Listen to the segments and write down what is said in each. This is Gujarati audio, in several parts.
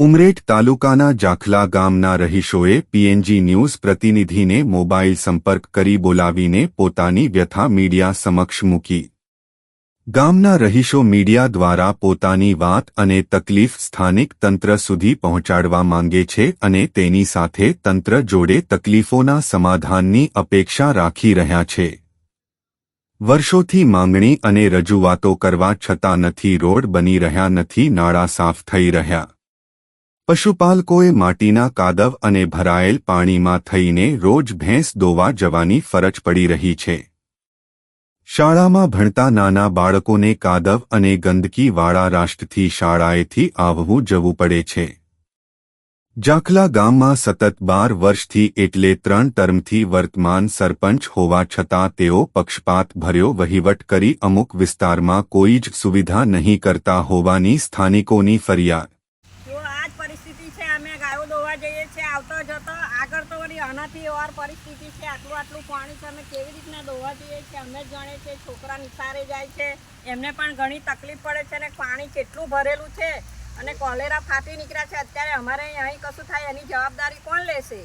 ઉમરેઠ તાલુકાના જાખલા ગામના રહીશોએ પીએનજી ન્યૂઝ પ્રતિનિધિને મોબાઈલ સંપર્ક કરી બોલાવીને પોતાની વ્યથા મીડિયા સમક્ષ મૂકી. ગામના રહીશો મીડિયા દ્વારા પોતાની વાત અને તકલીફ સ્થાનિક તંત્ર સુધી પહોંચાડવા માંગે છે અને તેની સાથે તંત્ર જોડે તકલીફોના સમાધાનની અપેક્ષા રાખી રહ્યા છે. વર્ષોથી માંગણી અને રજૂઆતો કરવા છતાં નથી રોડ બની રહ્યા, નથી નાળા સાફ થઈ રહ્યા. પશુપાલકોએ માટીના કાદવ અને ભરાયેલ પાણીમાં થઈને રોજ ભેંસ દોવા જવાની ફરજ પડી રહી છે. શાળામાં ભણતા નાના બાળકોને કાદવ અને ગંદકીવાળા રાષ્ટ્રથી શાળાએથી આવવું જવું પડે છે. જાખલા ગામમાં સતત બાર વર્ષથી એટલે ત્રણ ટર્મથી વર્તમાન સરપંચ હોવા છતાં તેઓ પક્ષપાત ભર્યો વહીવટ કરી અમુક વિસ્તારમાં કોઈ જ સુવિધા નહીં કરતા હોવાની સ્થાનિકોની ફરિયાદ જો આ જ પરિસ્થિતિ છે અમે ગાયો દોવા જઈએ છીએ જતો આગળ તો વળી આનાથી ઓર પરિસ્થિતિ છે આટલું આટલું પાણી છે અમે કેવી રીતના દોવા જઈએ છીએ અમે જ જાણીએ છીએ છોકરા નિસારે જાય છે. એમને પણ ઘણી તકલીફ પડે છે અને પાણી કેટલું ભરેલું છે અને કોલેરા ફાટી નીકળ્યા છે. અત્યારે અમારે અહીં કશું થાય એની જવાબદારી કોણ લેશે?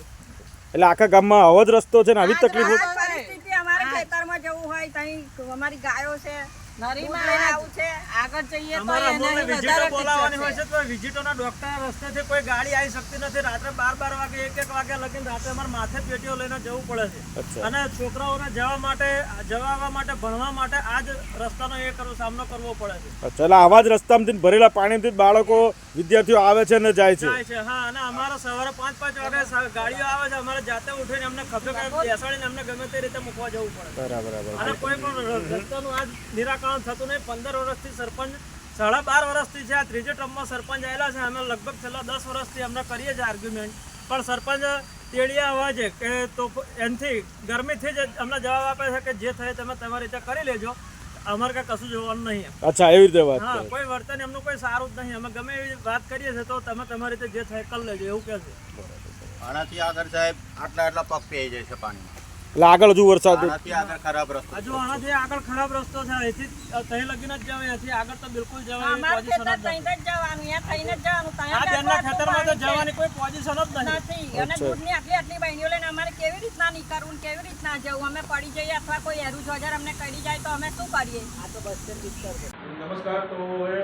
એટલે આખા ગામમાં આવો જ રસ્તો છે ને આવી તકલીફ પરિસ્થિતિ અમારે ખેતરમાં જવું હોય ત્યાં અમારી ગાયો છે. દૂધ લઈને આવું છે. આગળ જઈએ તો અમારા અમુકને એનાથી વિઝિટો વધારે બોલાવવાની હોય ટીચર છે તો વિઝિટોના ડોક્ટર રસ્તેથી કોઈ ગાડી આવી શકતી નથી. રાત્રે બાર બાર વાગે એક એક વાગે લગીને રાત્રે અમારે માથે લઈને જવું પડે અને છોકરાઓને જવા માટે જવા માટે ભણવા માટે આ જ રસ્તાનો એ કરવો સામનો કરવો પડે છે. એટલે આવા જ રસ્તામાંથી ભરેલા પાણીથી થી બાળકો વિદ્યાર્થીઓ આવે છે અને જાય છે. હા અને અમારે સવારે પાંચ પાંચ વાગે ગાડીઓ આવે છે. અમારે જાતે ઉઠીને અમને ખભે ખભે બેસાડીને અમને ગમે તે રીતે મૂકવા જવું પડે. બરાબર બરાબર. અને કોઈ પણ રસ્તા રસ્તાનું આજ નિરાકરણ થતું નહીં. પંદર વર્ષથી સરપંચ સાડા બાર વર્ષથી છે. આ ત્રીજો ટર્મમાં સરપંચ આવેલા છે. અમે લગભગ છેલ્લા દસ વર્ષથી અમને કરીએ છીએ આર્ગ્યુમેન્ટ પણ સરપંચ તેડિયા હોય છે કે તો એનથી ગરમીથી જ અમને જવાબ આપે છે કે જે થાય તમે તમારી રીતે કરી લેજો. અમારે કાંઈ કશું જોવાનું નહીં અચ્છા એવી રીતે વાત હા કોઈ વર્તન એમનું કોઈ સારું જ નહીં. અમે ગમે એવી વાત કરીએ છીએ તો તમે તમારી રીતે જે થાય કરી લેજો. એવું કહે છે. આનાથી આગળ સાહેબ આટલા આટલા પગ પી જાય છે પાણીમાં. એટલે આગળ હજુ વરસાદ ખરાબ રસ્તો હજુ આનાથી આગળ ખરાબ રસ્તો છે. અહીંથી તહીં લગીને જ જવાય અહીંથી આગળ તો બિલકુલ જવાય પોઝિશન જ નથી. ત્યાં જ જવાનું અહીંયા થઈને જ જવાનું ત્યાં બેનના ખેતરમાં તો જવાની કોઈ પોઝિશન જ નથી. નથી. અને દૂધની આટલી આટલી બહેનીઓ લઈને અમારે કેવી રીતના નીકળવું કેવી રીતના જવું? અમે પડી જઈએ અથવા કોઈ એરું જોજર અમને કરી જાય તો અમે શું કરીએ? આ તો બસ નમસ્કાર તો એ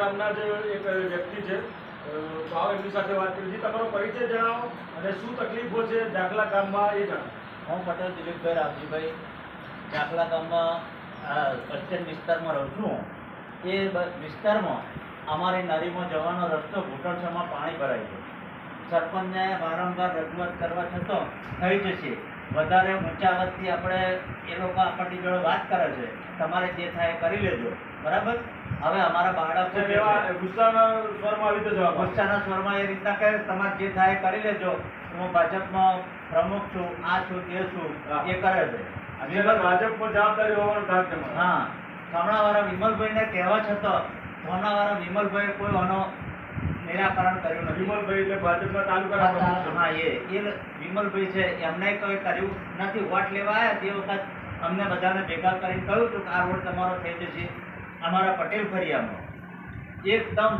ગામના જે એક વ્યક્તિ છે તો આવો એમની સાથે વાત કરી. તમારો પરિચય જણાવો અને શું તકલીફો છે ઝાંખલા ગામમાં એ જણાવો. હું પટેલ દિલીપભાઈ રાવજીભાઈ ડાકલા ગામમાં આ વિસ્તારમાં રહું છું. એ વિસ્તારમાં અમારી નદીમાં જવાનો રસ્તો ઘૂંટણસામાં પાણી ભરાય છે. સરપંચને વારંવાર રજૂઆત કરવા છતાં થઈ જશે. વધારે ઊંચા અવાજથી આપણે એ લોકો આપણી જોડે વાત કરે છે. તમારે જે થાય કરી લેજો. બરાબર? હવે અમારા બાળકો ગુસ્સાના સ્વરમાં આવી જવાબ આપો. ગુસ્સાના સ્વરમાં એ રીતના કહે તમારે જે થાય એ કરી લેજો. હું ભાજપનો પ્રમુખ છું આ છું તે છું એ કરે છે. અત્યારે જવાબદારી હોવાનું કારણ તમારે હા. હમણાંવાળા વિમલભાઈને કહેવા છતાં હમણાંવાળા વિમલભાઈએ કોઈ આનો નિરાકરણ કર્યું નથી. વિમલભાઈ એટલે ભાજપના પ્રમુખ હા એ એ વિમલભાઈ છે એમને કોઈ કર્યું નથી. વોટ લેવા આવ્યા તે વખત અમને બધાને ભેગા કરીને કહ્યું હતું કે આ રોડ તમારો થઈ જશે. અમારા પટેલ ફરિયામાં. એકદમ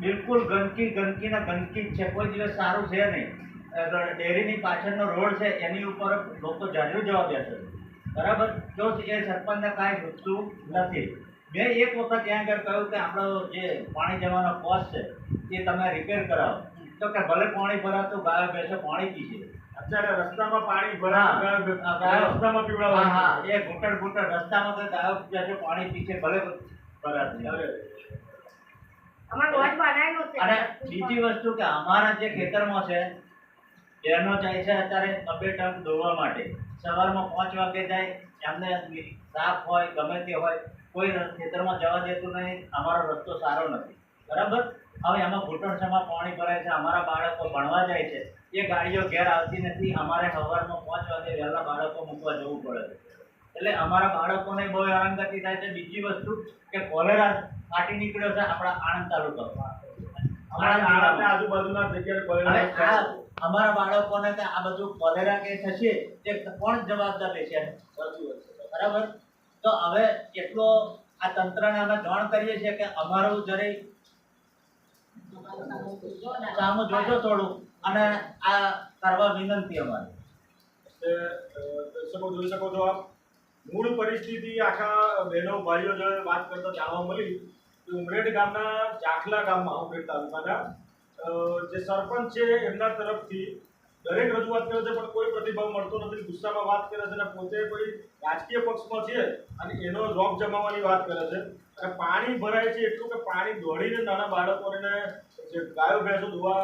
બિલકુલ ગંદકી ગંદકી ને ગંદકી છે. કોઈ દિવસ સારું છે નહીં. ડેરીની પાછળનો રોડ છે એની ઉપર લોકો જાજો જવા બેસે છે. બરાબર? તો એ સરપંચને કાંઈ ઘૂસતું નથી. મેં એક વખત ત્યાં આગળ કહ્યું કે આપણો જે પાણી જવાનો કોસ છે એ તમે રિપેર કરાવો. તો કે ભલે પાણી ભરાતું ગાયો ભેંસો પાણી પીશે અત્યારે રસ્તામાં પાણી ભરા રસ્તામાં પીવડાવવા હા એ ઘૂંટણ ઘૂંટણ. રસ્તામાં તો ગાયો ભેંસો પાણી પીશે ભલે ભરાતું ચાલે. અમારે રોજ બનાવેલો છે અને બીજી વસ્તુ કે અમારા જે ખેતરમાં છે, એનો જાય છે અત્યારે બબે ટંક દોડવા માટે, સવારમાં પાંચ વાગે જાય, એમને સાફ હોય, ગમે તે હોય, કોઈ ખેતરમાં જવા દેતું નહીં, અમારો રસ્તો સારો નથી. બરાબર? હવે એમાં ઘૂંટણસામાં પાણી ભરાય છે, અમારા બાળકો ભણવા જાય છે, એ ગાડીઓ ઘેર આવતી નથી, અમારે સવારમાં પાંચ વાગે વહેલા બાળકો મૂકવા જવું પડે છે. એટલે અમારા બાળકોને બહુ હેરાનગતિ થાય છે. બીજી વસ્તુ કે કોલેરા ફાટી નીકળ્યો છે આપણા આણંદ તાલુકામાં. અમારા આજુબાજુના જગ્યાએ બાળકોને કે આ બધું કોલેરા કે થશે તે કોણ જવાબદાર લેશે બરાબર? તો હવે એટલો આ તંત્રને અમે જાણ કરીએ છીએ કે અમારું જરે કામ જોજો થોડું અને આ કરવા વિનંતી અમારી. દર્શકો જોઈ શકો છો આપ. મૂળ પરિસ્થિતિ આખા બહેનો ભાઈઓ જે વાત કરતા જાણવા મળી. ઉમરેડ ગામના ચાખલા ગામમાં ઉમરેડ તાલુકાના. જે સરપંચ છે, એમના તરફથી દરેક રજૂઆત કરે છે, પણ કોઈ પ્રતિભાવ મળતો નથી. ગુસ્સામાં વાત કરે છે અને પોતે કોઈ રાજકીય પક્ષમાં છે અને એનો રોગ જમાવવાની વાત કરે છે. અને પાણી ભરાય છે એટલું કે પાણી દોડીને નાના બાળકોને જે ગાયો ભેંસો ધોવા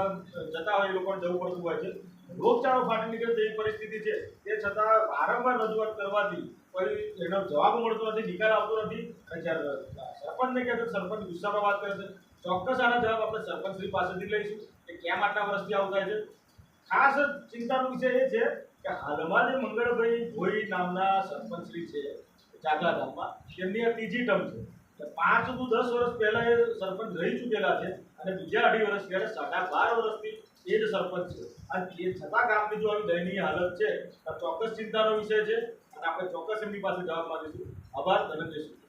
જતા હોય એ લોકોને જવું પડતું હોય છે. રોગચાળો ફાટી નીકળે તેવી પરિસ્થિતિ છે. તે છતાં વારંવાર રજૂઆત કરવાથી કોઈ એનો જવાબ મળતો નથી, નિકાલ આવતો નથી. સરપંચને કહે છે, સરપંચ ગુસ્સામાં વાત કરે છે, ચોક્કસ આના જવાબ આપણે સરપંચશ્રી પાસેથી લઈશું કે કેમ આટલા વર્ષથી આવું થાય છે. ખાસ ચિંતાનો વિષય એ છે કે હાલમાં જે મંગળભાઈ ભોઈ નામના સરપંચશ્રી છે જાગલા ગામમાં તેમની આ ત્રીજી ટર્મ છે. પાંચ ટુ દસ વર્ષ પહેલા એ સરપંચ રહી ચૂકેલા છે અને બીજા અઢી વર્ષ પહેલા સાડા બાર વર્ષથી એ જ સરપંચ છે. અને એ છતાં ગામની જો આવી દયનીય હાલત છે, તો ચોક્કસ ચિંતાનો વિષય છે. અને આપણે ચોક્કસ એમની પાસે જવાબ માંગીશું. આભાર ધનંજય